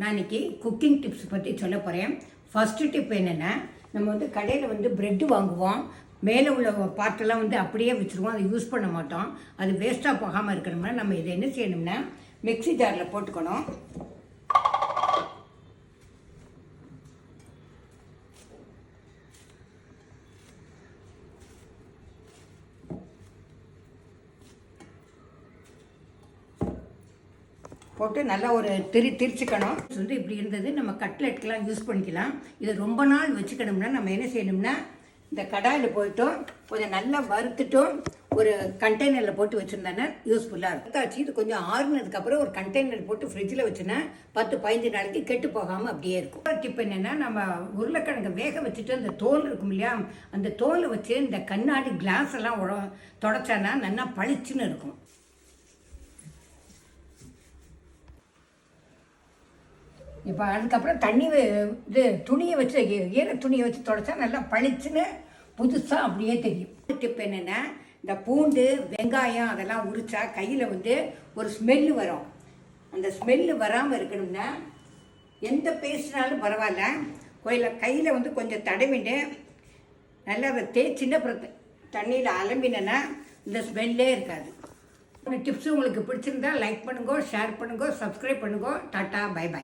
நான் இன்னைக்கு cooking tips பற்றி சொல்ல போகிறேன் ஃபஸ்ட்டு டிப் என்னென்னா நம்ம வந்து கடையில் வந்து ப்ரெட்டு வாங்குவோம். மேலே உள்ள பாட்டெல்லாம் வந்து அப்படியே வச்சுருவோம். அதை யூஸ் பண்ண மாட்டோம். அது வேஸ்ட்டாக போகாமல் இருக்கணும்னா நம்ம இதை என்ன செய்யணும்னா மிக்ஸி ஜாரில் போட்டுக்கணும். போட்டு நல்லா ஒரு திரி திரிச்சுக்கணும். வந்து இப்படி இருந்தது. நம்ம கட்லெட்க்கெலாம் யூஸ் பண்ணிக்கலாம். இதை ரொம்ப நாள் வச்சுக்கணும்னா நம்ம என்ன செய்யணும்னா இந்த கடாயில் போயிட்டோம் கொஞ்சம் நல்லா வறுத்துட்டும் ஒரு கண்டெய்னரில் போட்டு வச்சுருந்தேன்னா யூஸ்ஃபுல்லாக இருக்கும். வச்சு இது கொஞ்சம் ஆறுனதுக்கப்புறம் ஒரு கண்டெய்னர் போட்டு ஃப்ரிட்ஜில் வச்சுனா பத்து பதினஞ்சு நாளைக்கு கெட்டு போகாமல் அப்படியே இருக்கும். டிப் என்னென்னா நம்ம உருளைக்கிழங்கு வேக வச்சுட்டு அந்த தோல் இருக்கும் இல்லையா அந்த தோலை வச்சு இந்த கண்ணாடி கிளாஸ் எல்லாம் உட தொடச்சானா நல்லா பளிச்சுன்னு இருக்கும். இப்போ அதுக்கப்புறம் தண்ணி இது துணியை வச்சு ஈர துணியை வச்சு தொடச்சா நல்லா பளிச்சுன்னு புதுசாக அப்படியே தெரியும். டிப் என்னென்னா இந்த பூண்டு வெங்காயம் அதெல்லாம் உரிச்சா கையில் வந்து ஒரு ஸ்மெல்லு வரும். அந்த ஸ்மெல்லு வராமல் இருக்கணும்னா எந்த பேஸ்ட்னாலும் பரவாயில்ல. கோயில கையில் வந்து கொஞ்சம் தடவிட்டு நல்லா அதை தேய்ச்சின்னு அப்புறம் தண்ணியில் அலம்பினேன்னா இந்த ஸ்மெல்லே இருக்காது. இந்த டிப்ஸ் உங்களுக்கு பிடிச்சிருந்தா லைக் பண்ணுங்க ஷேர் பண்ணுங்க சப்ஸ்கிரைப் பண்ணுங்க. Tata bye by